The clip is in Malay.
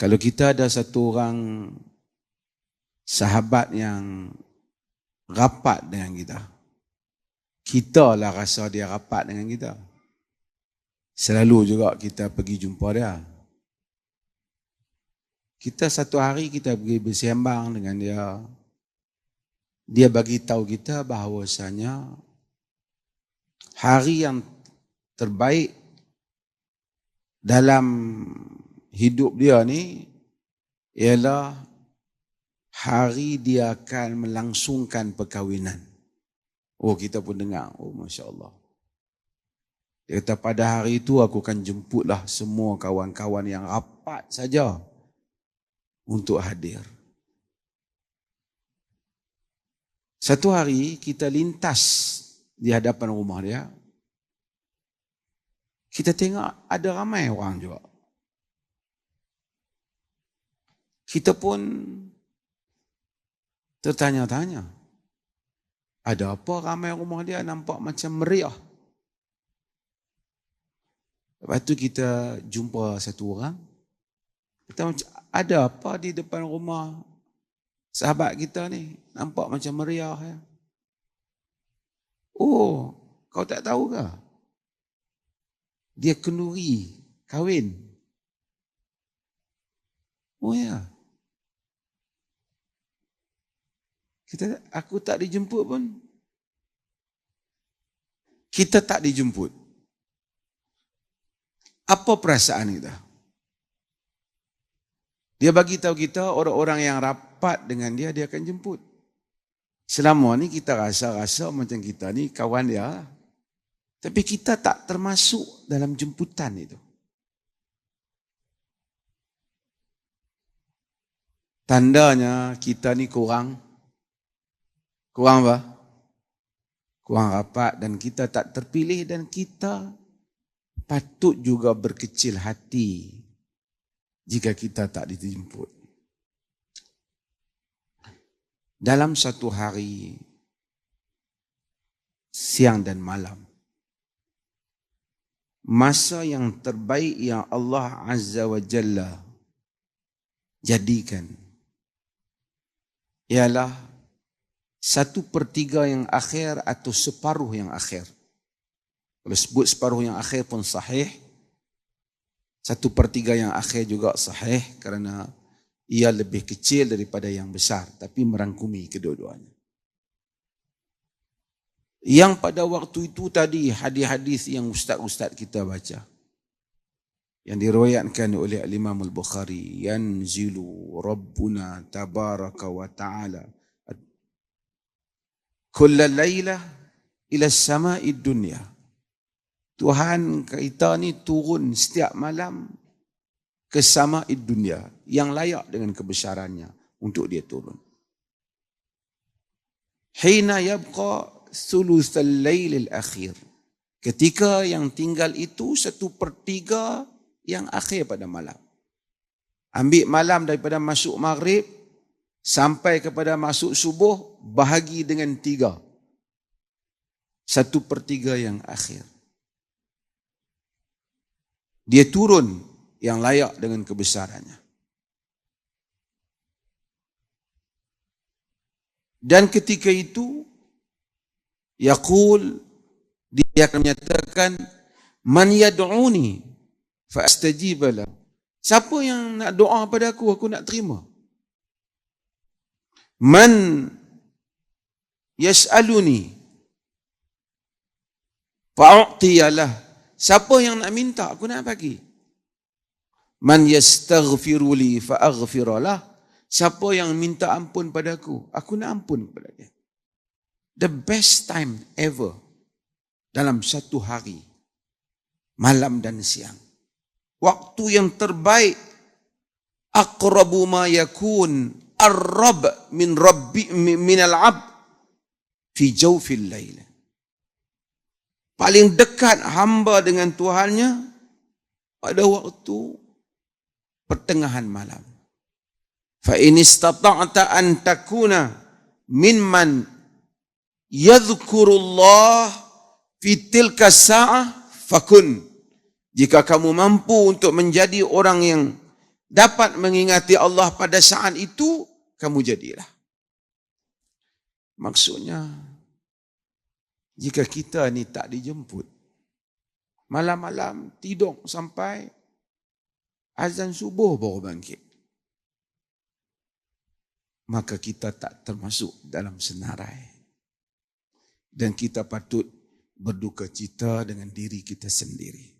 Kalau kita ada satu orang sahabat yang rapat dengan kita, kita lah rasa dia rapat dengan kita. Selalu juga kita pergi jumpa dia. Kita satu hari kita pergi bersembang dengan dia. Dia bagi tahu kita bahawasanya hari yang terbaik dalam hidup dia ni ialah hari dia akan melangsungkan perkahwinan. Oh kita pun dengar. Oh Masya Allah. Dia kata pada hari itu aku akan jemputlah semua kawan-kawan yang rapat saja untuk hadir. Satu hari kita lintas di hadapan rumah dia. Kita tengok ada ramai orang juga. Kita pun tertanya-tanya. Ada apa ramai rumah dia nampak macam meriah. Lepas tu kita jumpa satu orang. Kita macam, ada apa di depan rumah sahabat kita ni? Nampak macam meriah. Ya? Oh, kau tak tahu ke? Dia kenduri, kahwin. Oh ya. Kita aku tak dijemput pun. Kita tak dijemput. Apa perasaan kita? Dia bagi tahu kita orang-orang yang rapat dengan dia dia akan jemput. Selama ni kita rasa-rasa macam kita ni kawan dia. Tapi kita tak termasuk dalam jemputan itu. Tandanya kita ni kurang Kurang apa? Kurang rapat dan kita tak terpilih dan kita patut juga berkecil hati jika kita tak dijemput. Dalam satu hari, siang dan malam, masa yang terbaik yang Allah Azza wa Jalla jadikan ialah satu pertiga yang akhir atau separuh yang akhir. Kalau sebut separuh yang akhir pun sahih. Satu pertiga yang akhir juga sahih kerana ia lebih kecil daripada yang besar. Tapi merangkumi kedua-duanya. Yang pada waktu itu tadi hadis-hadis yang ustaz-ustaz kita baca. Yang diroyatkan oleh Imam Al-Bukhari. Yanzilu Rabbuna tabaraka wa ta'ala kulla layla ila sama'i dunya. Tuhan kita ni turun setiap malam ke sama'i dunya yang layak dengan kebesarannya untuk dia turun. Hina yabqa thuluthal laylil akhir. Ketika yang tinggal itu satu pertiga yang akhir pada malam. Ambil malam daripada masuk maghrib sampai kepada masuk subuh bahagi dengan tiga. Satu pertiga yang akhir. Dia turun yang layak dengan kebesarannya. Dan ketika itu, Yaqul, dia akan menyatakan, Man yad'uni fa'astajibalah. Siapa yang nak doa pada aku, aku nak terima man yas'aluni fa'u'tiyalah siapa yang nak minta aku nak bagi. Man yastaghfiru li fa'aghfiralah siapa yang minta ampun padaku aku nak ampun kepada dia. The best time ever dalam satu hari malam dan siang. Waktu yang terbaik aqrabu ma yakun ar-rabb min rabbi min al-ab fi jawfil lail. Paling dekat hamba dengan Tuhannya pada waktu pertengahan malam. Fa in istata'ta an takuna mimman yadhkurullah fi tilka sa'ah fakun. Jika kamu mampu untuk menjadi orang yang dapat mengingati Allah pada saat itu, kamu jadilah. Maksudnya, jika kita ni tak dijemput, malam-malam tidur sampai azan subuh baru bangkit. Maka kita tak termasuk dalam senarai. Dan kita patut berduka cita dengan diri kita sendiri.